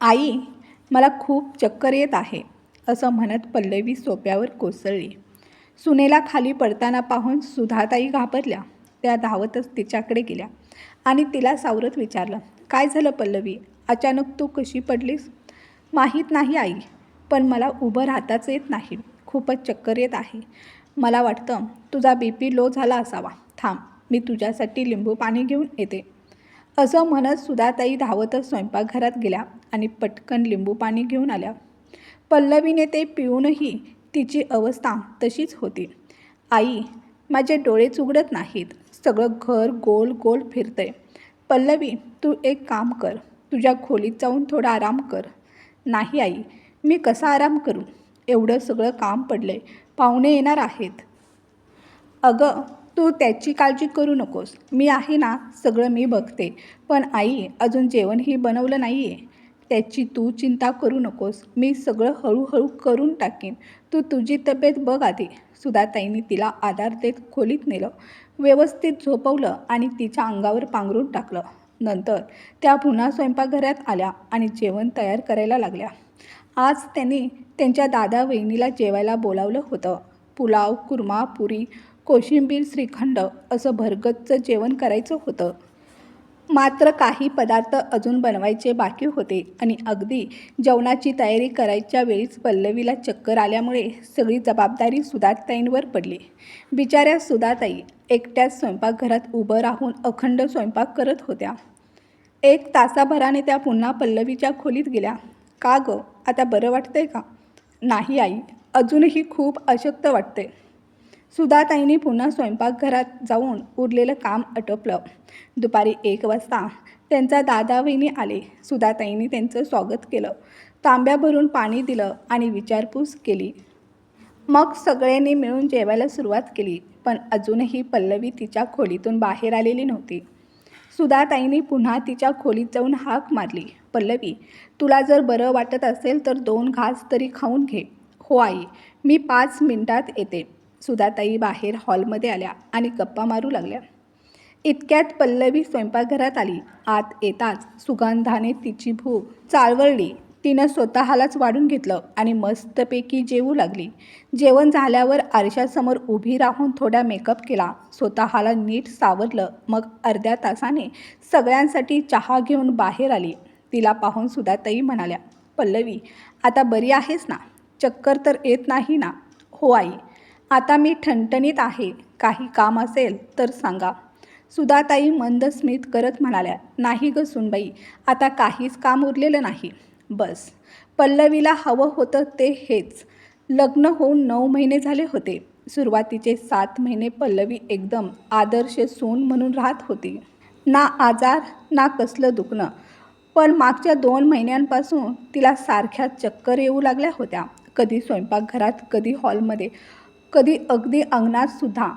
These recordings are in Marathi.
आई मला खूप चक्कर येत आहे असं म्हणत पल्लवी सोप्यावर कोसळली. सुनेला खाली पडताना पाहून सुधाताई घाबरल्या. त्या धावतच तिच्याकडे गेल्या आणि तिला सावरत विचारलं काय झालं पल्लवी? अचानक तू कशी पडलीस? माहीत नाही आई पण मला उभं राहताच येत नाही. खूपच चक्कर येत आहे. मला वाटतं तुझा बी पी लो झाला असावा. थांब मी तुझ्यासाठी लिंबू पाणी घेऊन येते. असं म्हणत सुधाताई धावतच स्वयंपाकघरात गेल्या आणि पटकन लिंबू पाणी घेऊन आल्या. पल्लवीने ते पिऊनही तिची अवस्था तशीच होती. आई माझे डोळेच उघडत नाहीत. सगळं घर गोल गोल फिरतंय. पल्लवी तू एक काम कर. तुझ्या खोलीत जाऊन थोडा आराम कर. नाही आई. मी कसा आराम करू? एवढं सगळं काम पडलंय. पाहुणे येणार आहेत. अगं तू त्याची काळजी करू नकोस. मी आहे ना सगळं मी बघते. पण आई अजून जेवणही बनवलं नाही आहे त्याची तू चिंता करू नकोस. मी सगळं हळूहळू करून टाकीन. तू तुझी तब्येत बघ आधी. सुधाताईंनी तिला आधार देत खोलीत नेलं. व्यवस्थित झोपवलं आणि तिच्या अंगावर पांघरून टाकलं. नंतर त्या पुन्हा स्वयंपाकघरात आल्या आणि जेवण तयार करायला लागल्या. आज त्यांनी त्यांच्या दादा वहिनीला जेवायला बोलावलं होतं. पुलाव कुर्मा पुरी कोशिंबीर श्रीखंड असं भरगतचं जेवण करायचं होतं. मात्र काही पदार्थ अजून बनवायचे बाकी होते आणि अगदी जेवणाची तयारी करायच्या वेळीच पल्लवीला चक्कर आल्यामुळे सगळी जबाबदारी सुधाताईंवर पडली. बिचाऱ्या सुधाताई एकट्याच स्वयंपाकघरात उभं राहून अखंड स्वयंपाक करत होत्या. एक तासाभराने त्या पुन्हा पल्लवीच्या खोलीत गेल्या. का गं? आता बरं वाटतंय का? नाही आई अजूनही खूप अशक्त वाटते सुधाताईंनी पुन्हा स्वयंपाकघरात जाऊन उरलेलं काम आटोपलं. दुपारी एक वाजता त्यांचा दादा वहिनी आले. सुधाताईंनी त्यांचं स्वागत केलं. तांब्या भरून पाणी दिलं आणि विचारपूस केली. मग सगळ्यांनी मिळून जेवायला सुरुवात केली पण अजूनही पल्लवी तिच्या खोलीतून बाहेर आलेली नव्हती. सुधाताईंनी पुन्हा तिच्या खोलीत जाऊन हाक मारली. पल्लवी तुला जर बरं वाटत असेल तर दोन घास तरी खाऊन घे. हो आई मी पाच मिनिटात येते. सुधाताई बाहेर हॉलमध्ये आल्या आणि गप्पा मारू लागल्या. इतक्यात पल्लवी स्वयंपाकघरात आली. आत येताच सुगंधाने तिची भूक चाळवळली. तिनं स्वतःलाच वाढून घेतलं आणि मस्तपैकी जेवू लागली. जेवण झाल्यावर आरशासमोर उभी राहून थोडा मेकअप केला. स्वतःला नीट सावरलं. मग अर्ध्या तासाने सगळ्यांसाठी चहा घेऊन बाहेर आली. तिला पाहून सुधाताई म्हणाल्या पल्लवी आता बरी आहेस ना? चक्कर तर येत नाही ना? हो आई. आता मी ठणठणीत आहे. काही काम असेल तर सांगा. सुधाताई मंद स्मित करत म्हणाल्या नाही ग सुनबाई आता काहीच काम उरलेलं नाही. बस. पल्लवीला हवं होतं ते हेच. लग्न होऊन नऊ महिने झाले होते. सुरुवातीचे सात महिने पल्लवी एकदम आदर्श सून म्हणून राहत होती. ना आजार ना कसलं दुखणं. पण मागच्या दोन महिन्यांपासून तिला सारख्या चक्कर येऊ लागल्या होत्या. कधी स्वयंपाकघरात कधी हॉलमध्ये. कधी अगदी अंगणात सुद्धा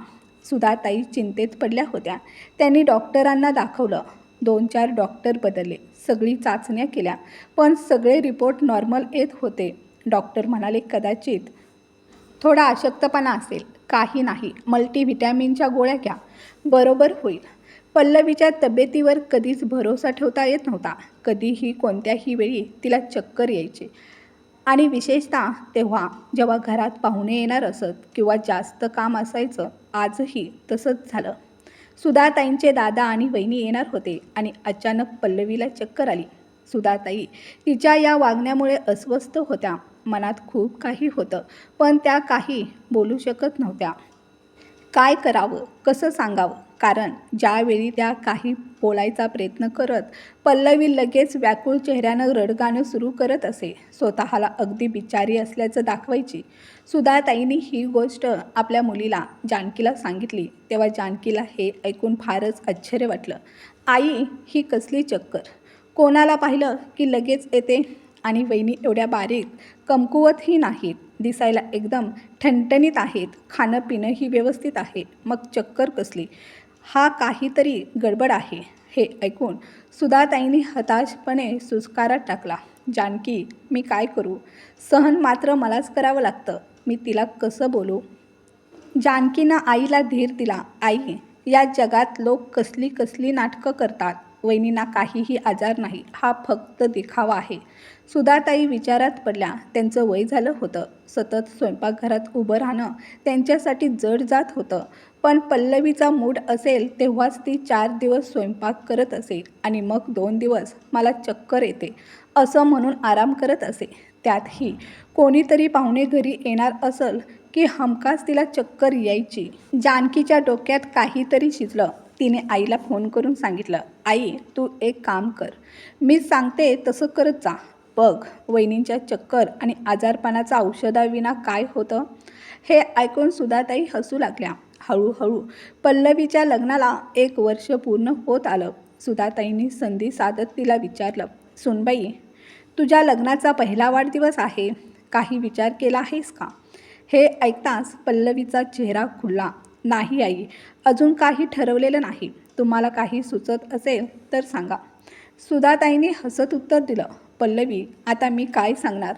सुधाताई चिंतेत पडल्या होत्या. त्यांनी डॉक्टरांना दाखवलं. दोन चार डॉक्टर बदलले. सगळी चाचण्या केल्या. पण सगळे रिपोर्ट नॉर्मल येत होते. डॉक्टर म्हणाले कदाचित. थोडा अशक्तपणा असेल. काही नाही. मल्टीव्हिटॅमिनच्या गोळ्या घ्या. बरोबर होईल. पल्लवीच्या तब्येतीवर कधीच भरोसा ठेवता येत नव्हता. कधीही कोणत्याही वेळी तिला चक्कर यायची. आणि विशेषतः तेव्हा जेव्हा घरात पाहुणे येणार असत किंवा जास्त काम असायचं आजही तसंच झालं. सुधाताईंचे दादा आणि वहिनी येणार होते आणि अचानक पल्लवीला चक्कर आली. सुधाताई तिच्या या वागण्यामुळे अस्वस्थ होत्या. मनात खूप काही होतं पण त्या काही बोलू शकत नव्हत्या. काय करावं? कसं सांगावं? कारण ज्यावेळी त्या काही बोलायचा प्रयत्न करत पल्लवी लगेच व्याकुळ चेहऱ्यानं रडगाणं सुरू करत असे. स्वतःला अगदी बिचारी असल्याचं दाखवायची. सुधाताईंनी ही गोष्ट आपल्या मुलीला जानकीला सांगितली. तेव्हा जानकीला हे ऐकून फारच आश्चर्य वाटलं. आई ही कसली चक्कर. कोणाला पाहिलं की लगेच येते आणि वहिनी एवढ्या बारीक कमकुवतही नाहीत. दिसायला एकदम ठणठणीत आहेत. खाणं पिणंही व्यवस्थित आहे. मग चक्कर कसली? हा काहीतरी गडबड आहे. हे ऐकून सुधाताईंनी हताशपणे सुस्कारात टाकला. जानकी मी काय करू? सहन मात्र मलाच करावं लागतं. मी तिला कसं बोलू? जानकीनं आईला धीर दिला. आई या जगात लोक कसली कसली नाटकं करतात? वहिनींना काहीही आजार नाही हा फक्त दिखावा आहे. सुधाताई विचारात पडल्या त्यांचं वय झालं होतं. सतत स्वयंपाकघरात उभं राहणं त्यांच्यासाठी जड जात होतं. पण पल्लवीचा मूड असेल तेव्हाच ती चार दिवस स्वयंपाक करत असे आणि मग दोन दिवस मला चक्कर येते असं म्हणून आराम करत असे. त्यातही कोणीतरी पाहुणे घरी येणार असल की हमखास तिला चक्कर यायची. जानकीच्या डोक्यात काहीतरी शिजलं. तिने आईला फोन करून सांगितलं आई तू एक काम कर. मी सांगते तसं करत जा. बघ वहिनींच्या चक्कर आणि आजारपणाचा औषधाविना काय होतं? हे ऐकून सुधाताई हसू लागल्या. हळूहळू पल्लवीच्या लग्नाला एक वर्ष पूर्ण होत आलं. सुधाताईंनी संधी साधत तिला विचारलं सुनबाई तुझ्या लग्नाचा पहिला वाढदिवस आहे. काही विचार केला आहेस का? हे ऐकताच पल्लवीचा चेहरा खुलला. नाही आई. अजून काही ठरवलेलं नाही. तुम्हाला काही सुचत असेल तर सांगा. सुधाताईने हसत उत्तर दिलं पल्लवी आता मी काय सांगणार?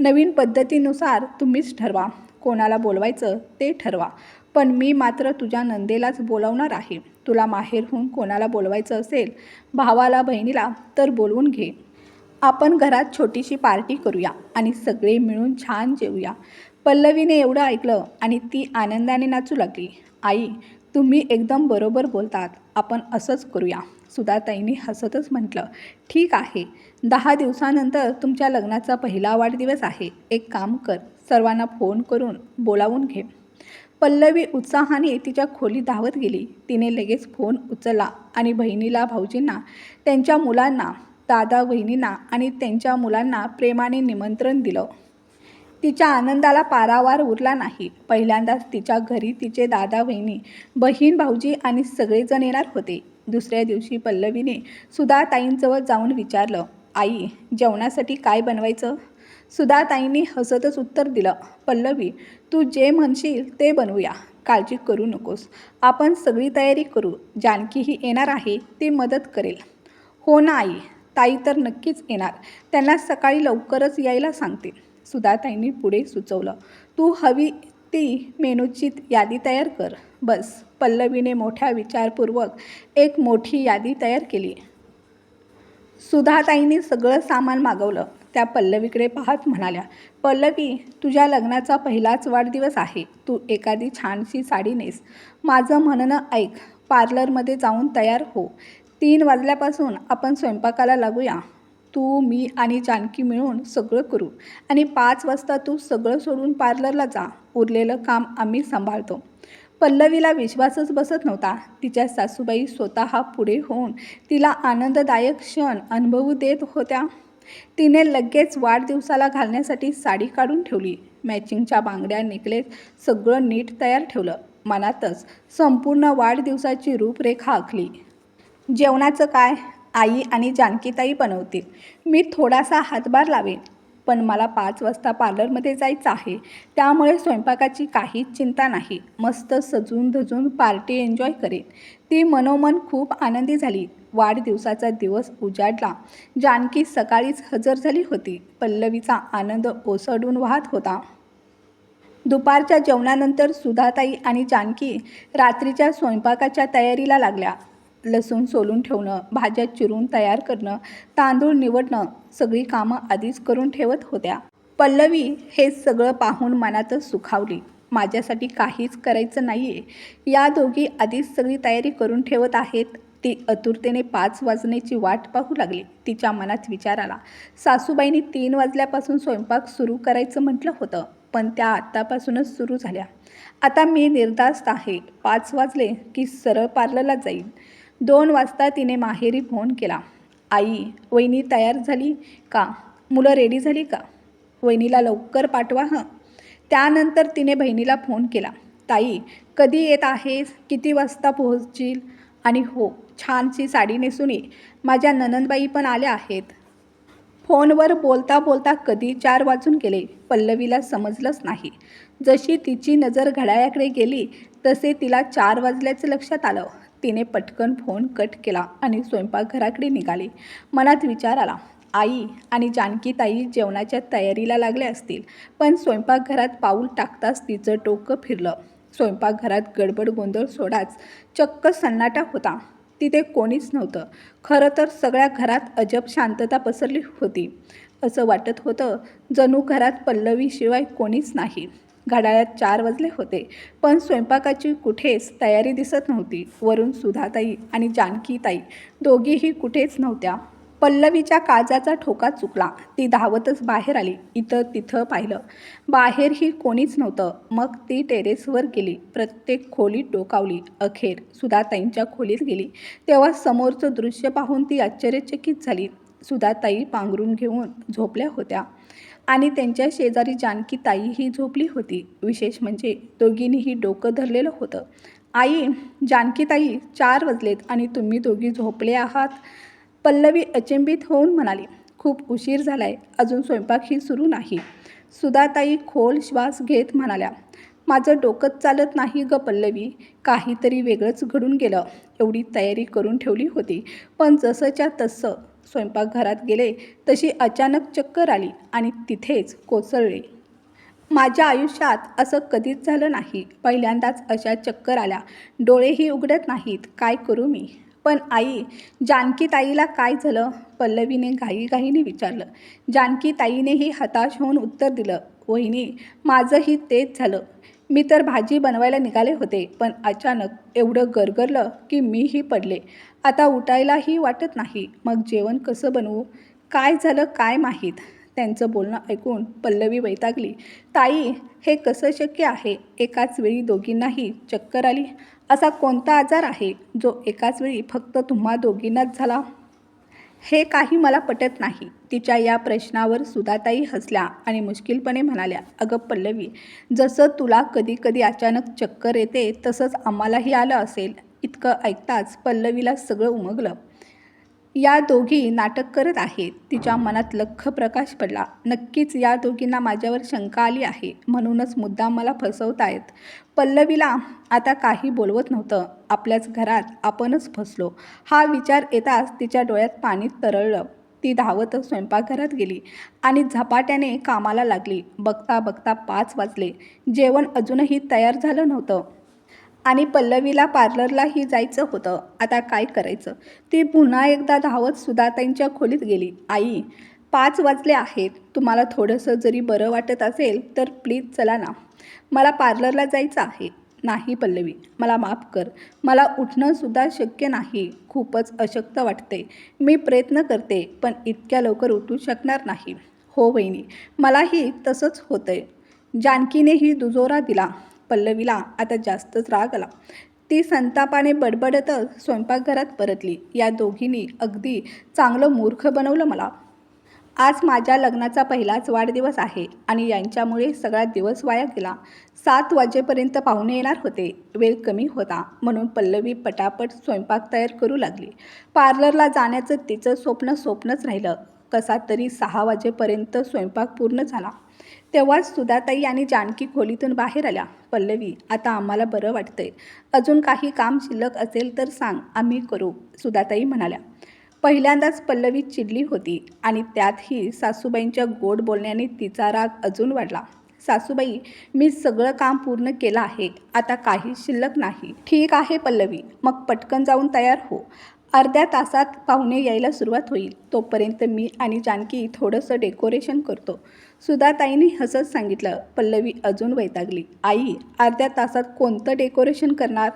नवीन पद्धतीनुसार तुम्हीच ठरवा. कोणाला बोलवायचं ते ठरवा. पण मी मात्र तुझ्या नंदेलाच बोलावणार आहे. तुला माहेरहून कोणाला बोलवायचं असेल भावाला बहिणीला तर बोलवून घे. आपण घरात छोटीशी पार्टी करूया आणि सगळे मिळून छान जेवूया. पल्लवीने एवढं ऐकलं आणि ती आनंदाने नाचू लागली. आई तुम्ही एकदम बरोबर बोलतात. आपण असंच करूया. सुधाताईंनी हसतच म्हटलं ठीक आहे. दहा दिवसानंतर तुमच्या लग्नाचा पहिला वाढदिवस आहे. एक काम कर. सर्वांना फोन करून बोलावून घे. पल्लवी उत्साहाने तिच्या खोली धावत गेली. तिने लगेच फोन उचलला आणि बहिणीला भाऊजींना त्यांच्या मुलांना दादा बहिणींना आणि त्यांच्या मुलांना प्रेमाने निमंत्रण दिलं. तिच्या आनंदाला पारावार उरला नाही. पहिल्यांदाच तिच्या घरी तिचे दादा बहिणी बहीण भाऊजी आणि सगळेजण येणार होते. दुसऱ्या दिवशी पल्लवीने सुधाताईंजवळ जाऊन विचारलं आई जेवणासाठी काय बनवायचं? सुधाताईंनी हसतच उत्तर दिलं पल्लवी तू जे म्हणशील ते बनवूया. काळजी करू नकोस. आपण सगळी तयारी करू. जानकीही येणार आहे ती मदत करेल. हो ना आई. ताई तर नक्कीच येणार. त्यांना सकाळी लवकरच यायला सांगते सुधाताईंनी पुढे सुचवलं तू हवी ती मेनूची यादी तयार कर. बस पल्लवीने मोठ्या विचारपूर्वक एक मोठी यादी तयार केली. सुधाताईंनी सगळं सामान मागवलं. त्या पल्लवीकडे पाहत म्हणाल्या पल्लवी तुझ्या लग्नाचा पहिलाच वाढदिवस आहे. तू एखादी छानशी साडी नेस. माझं म्हणणं ऐक. पार्लरमध्ये जाऊन तयार हो. तीन वाजल्यापासून आपण स्वयंपाकाला लागूया. तू मी आणि जानकी मिळून सगळं करू. आणि पाच वाजता तू सगळं सोडून पार्लरला जा. उरलेलं काम आम्ही सांभाळतो. पल्लवीला विश्वासच बसत नव्हता. तिच्या सासूबाई स्वतः पुढे होऊन तिला आनंददायक क्षण अनुभवू देत होत्या. तिने लगेच वाढदिवसाला घालण्यासाठी साडी काढून ठेवली. मॅचिंगच्या बांगड्या नेकलेस सगळं नीट तयार ठेवलं. मनातच संपूर्ण वाढदिवसाची रूपरेखा आखली. जेवणाचं काय? आई आणि जानकीताई बनवतील. मी थोडासा हातभार लावेन पण मला पाच वाजता पार्लरमध्ये जायचं आहे. त्यामुळे स्वयंपाकाची काहीच चिंता नाही. मस्त सजून धजून पार्टी एन्जॉय करेन. ती मनोमन खूप आनंदी झाली. वाढदिवसाचा दिवस उजाडला. जानकी सकाळीच हजर झाली होती. पल्लवीचा आनंद ओसडून वाहत होता. दुपारच्या जेवणानंतर सुधाताई आणि जानकी रात्रीच्या स्वयंपाकाच्या तयारीला लागल्या. लसूण सोलून ठेवणं भाज्या चिरून तयार करणं तांदूळ निवडणं सगळी कामं आधीच करून ठेवत होत्या. पल्लवी हे सगळं पाहून मनातच सुखावली. माझ्यासाठी काहीच करायचं नाही आहे या दोघी आधीच सगळी तयारी करून ठेवत आहेत. ती आतुरतेने पाच वाजण्याची वाट पाहू लागली. तिच्या मनात विचार आला. सासूबाईंनी तीन वाजल्यापासून स्वयंपाक सुरू करायचं म्हटलं होतं पण त्या आत्तापासूनच सुरू झाल्या. आता मी निर्धास्त आहे. पाच वाजले की सरळ पार्लरला जाईल दोन वाजता तिने माहेरी फोन केला. आई वहिनी तयार झाली का? मुलं रेडी झाली का? वहिनीला लवकर पाठवा हं. त्यानंतर तिने बहिणीला फोन केला. ताई कधी येत आहेस? किती वाजता पोहोचशील? आणि हो छानशी साडी नेसून ये. माझ्या ननंदबाई पण आल्या आहेत. फोनवर बोलता बोलता कधी चार वाजून गेले. पल्लवीला समजलंच नाही. जशी तिची नजर घड्याळ्याकडे गेली तसे तिला चार वाजल्याचं लक्षात आलं. तिने पटकन फोन कट केला आणि स्वयंपाकघराकडे निघाली. मनात विचार आला आई आणि जानकी ताई जेवणाच्या तयारीला लागल्या असतील पण स्वयंपाकघरात पाऊल टाकताच तिचं टोकं फिरलं. स्वयंपाकघरात गडबड गोंधळ सोडाच चक्क सन्नाटा होता. तिथे कोणीच नव्हतं. खरं तर सगळ्या घरात अजब शांतता पसरली होती. असं वाटत होतं जणू घरात पल्लवीशिवाय कोणीच नाही. घड्याळात चार वाजले होते. पण स्वयंपाकाची कुठेच तयारी दिसत नव्हती. वरून सुधाताई आणि जानकीताई दोघीही कुठेच नव्हत्या. पल्लवीच्या काजाचा ठोका चुकला. ती धावतच बाहेर आली. इथं तिथं पाहिलं. बाहेरही कोणीच नव्हतं. मग ती टेरेसवर गेली. प्रत्येक खोलीत डोकावली. अखेर सुधाताईंच्या खोलीत गेली. तेव्हा समोरचं दृश्य पाहून ती आश्चर्यचकित झाली. सुधाताई पांघरून घेऊन झोपल्या होत्या. आणि त्यांच्या शेजारी जानकी ताईही झोपली होती. विशेष म्हणजे दोघींनीही डोकं धरलेलं होतं. आई जानकी ताई चार वाजलेत आणि तुम्ही दोघी झोपले आहात? पल्लवी अचंबित होऊन म्हणाली खूप उशीर झालाय. अजून स्वयंपाकही सुरू नाही. सुधाताई खोल श्वास घेत म्हणाल्या माझं डोकंच चालत नाही ग पल्लवी. काहीतरी वेगळंच घडून गेलं. एवढी तयारी करून ठेवली होती. पण जसंच्या तसं स्वयंपाकघरात गेले तशी अचानक चक्कर आली आणि तिथेच कोसळले. माझ्या आयुष्यात असं कधीच झालं नाही. पहिल्यांदाच अशा चक्कर आल्या. डोळेही उघडत नाहीत. काय करू मी? पण आई जानकी ताईला काय झालं? पल्लवीने घाईघाईने विचारलं. जानकी ताईनेही हताश होऊन उत्तर दिलं वहिनी माझंही तेच झालं. मी तर भाजी बनवायला निघाले होते पण अचानक एवढं गरगरलं की मीही पडले. आता उठायलाही वाटत नाही. मग जेवण कसं बनवू? काय झालं काय माहीत? त्यांचं बोलणं ऐकून पल्लवी वैतागली. ताई हे कसं शक्य आहे? एकाच वेळी दोघींनाही चक्कर आली? असा कोणता आजार आहे जो एकाच वेळी फक्त तुम्हा दोघींनाच झाला? हे काही मला पटत नाही. तिच्या या प्रश्नावर सुधाताई हसल्या आणि मुश्किलपणे म्हणाल्या अगं पल्लवी जसं तुला कधी कधी अचानक चक्कर येते तसंच आम्हालाही आलं असेल. इतकं ऐकताच पल्लवीला सगळं उमगलं. या दोघी नाटक करत आहेत. तिच्या मनात लख्ख प्रकाश पडला. नक्कीच या दोघींना माझ्यावर शंका आली आहे. म्हणूनच मुद्दाम मला फसवतायत पल्लवीला आता काही बोलवत नव्हतं. आपल्याच घरात आपणच फसलो. हा विचार येताच तिच्या डोळ्यात पाणी तरळलं. ती धावत स्वयंपाकघरात गेली आणि झपाट्याने कामाला लागली. बघता बघता पाच वाजले. जेवण अजूनही तयार झालं नव्हतं. आणि पल्लवीला पार्लरलाही जायचं होतं. आता काय करायचं? ती पुन्हा एकदा धावत सुधाताईंच्या खोलीत गेली. आई पाच वाजले आहेत. तुम्हाला थोडंसं जरी बरं वाटत असेल तर प्लीज चला ना. मला पार्लरला जायचं आहे. नाही पल्लवी मला माफ कर. मला उठणंसुद्धा शक्य नाही. खूपच अशक्त वाटते. मी प्रयत्न करते पण इतक्या लवकर उठू शकणार नाही. हो वहिनी मलाही तसंच होतंय. जानकीनेही दुजोरा दिला. पल्लवीला आता जास्तच राग आला. ती संतापाने बडबडतच स्वयंपाकघरात परतली. या दोघींनी अगदी चांगलं मूर्ख बनवलं मला. आज माझ्या लग्नाचा पहिलाच वाढदिवस आहे आणि यांच्यामुळे सगळा दिवस वाया गेला. सात वाजेपर्यंत पाहुणे येणार होते. वेळ कमी होता म्हणून पल्लवी पटापट स्वयंपाक तयार करू लागली. पार्लरला जाण्याचं तिचं स्वप्न स्वप्नच राहिलं. कसा तरी सहा वाजेपर्यंत स्वयंपाक पूर्ण झाला. तेव्हाच सुधाताई आणि जानकी खोलीतून बाहेर आल्या. पल्लवी आता आम्हाला बरं वाटतंय. अजून काही काम शिल्लक असेल तर सांग आम्ही करू सुधाताई म्हणाल्या. पहिल्यांदाच पल्लवी चिडली होती आणि त्यातही सासूबाईंच्या गोड बोलण्याने तिचा राग अजून वाढला. सासूबाई मी सगळं काम पूर्ण केलं आहे आता काही शिल्लक नाही. ठीक आहे पल्लवी मग पटकन जाऊन तयार हो. अर्ध्या तासात पाहुणे यायला सुरुवात होईल. तोपर्यंत मी आणि जानकी थोडंसं डेकोरेशन करतो. सुधाताईने हसत सांगितलं. पल्लवी अजून वैतागली. आई अर्ध्या तासात कोणतं डेकोरेशन करणार?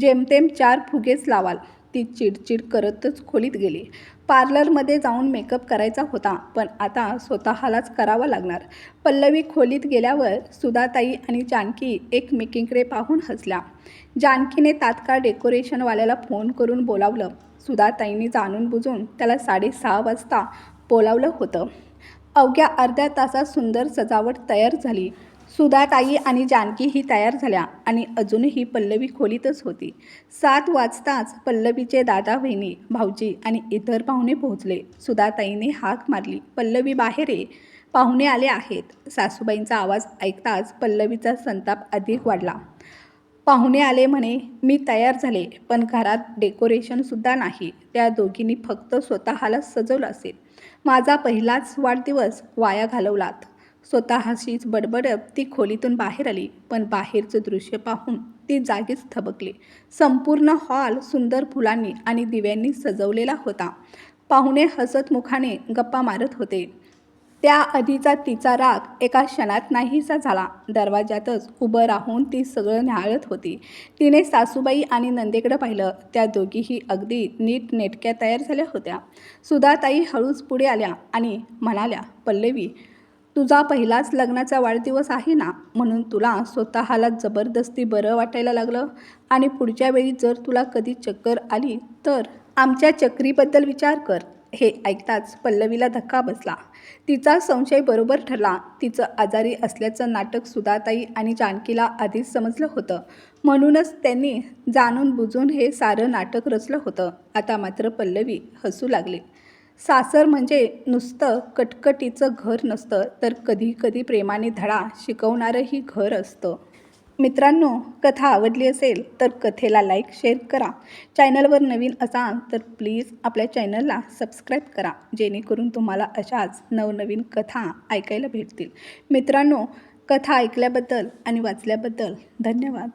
जेमतेम चार फुगेच लावाल. ती चिडचिड करतच खोलीत गेली. पार्लरमध्ये जाऊन मेकअप करायचा होता पण आता स्वतःलाच करावा लागणार. पल्लवी खोलीत गेल्यावर सुधाताई आणि जानकी एकमेकींकडे पाहून हसल्या. जानकीने तात्काळ डेकोरेशनवाल्याला फोन करून बोलावलं. सुधाताईंनी जाणून बुजून त्याला साडेसहा वाजता बोलावलं होतं. अवघ्या अर्ध्या तासात सुंदर सजावट तयार झाली. सुधाताई आणि जानकीही तयार झाल्या आणि अजूनही पल्लवी खोलीतच होती. सात वाजताच पल्लवीचे दादा बहिणी भाऊजी आणि इतर पाहुणे पोहोचले. सुधाताईने हाक मारली पल्लवी बाहेर ये. पाहुणे आले आहेत. सासूबाईंचा आवाज ऐकताच पल्लवीचा संताप अधिक वाढला. पाहुणे आले म्हणे मी तयार झाले पण घरात डेकोरेशनसुद्धा नाही. त्या दोघींनी फक्त स्वतःला सजवलं असेल. माझा पहिलाच वाढदिवस वाया घालवलात. स्वतःशीच बडबडत ती खोलीतून बाहेर आली पण बाहेरचं दृश्य पाहून ती जागीच थबकली. संपूर्ण हॉल सुंदर फुलांनी आणि दिव्यांनी सजवलेला होता. पाहुणे हसत मुखाने गप्पा मारत होते. त्या आधीचा तिचा राग एका क्षणात नाहीसा झाला. दरवाजातच उभं राहून ती सगळं न्याहाळत होती. तिने सासूबाई आणि नंदेकडे पाहिलं. त्या दोघीही अगदी नीट नेटक्या तयार झाल्या होत्या. सुधाताई हळूच पुढे आल्या आणि म्हणाल्या पल्लवी तुझा पहिलाच लग्नाचा वाढदिवस आहे ना? म्हणून तुला स्वतःला जबरदस्ती बरं वाटायला लागलं. आणि पुढच्या वेळी जर तुला कधी चक्कर आली तर आमच्या चक्रीबद्दल विचार कर. हे ऐकताच पल्लवीला धक्का बसला. तिचा संशय बरोबर ठरला. तिचं आजारी असल्याचं नाटक सुधाताई आणि जानकीला आधीच समजलं होतं. म्हणूनच त्यांनी जाणून बुजून हे सारं नाटक रचलं होतं. आता मात्र पल्लवी हसू लागली. सासर म्हणजे नुसतं कटकटीचं घर नसतं तर कधी कधी प्रेमाने धडा शिकवणारंही घर असतं. मित्रांनो कथा आवडली असेल तर कथेला लाईक शेअर करा. चॅनलवर नवीन असाल तर प्लीज आपल्या चॅनलला सबस्क्राईब करा. जेणेकरून तुम्हाला अशाच नवनवीन कथा ऐकायला भेटतील. मित्रांनो कथा ऐकल्याबद्दल आणि वाचल्याबद्दल धन्यवाद.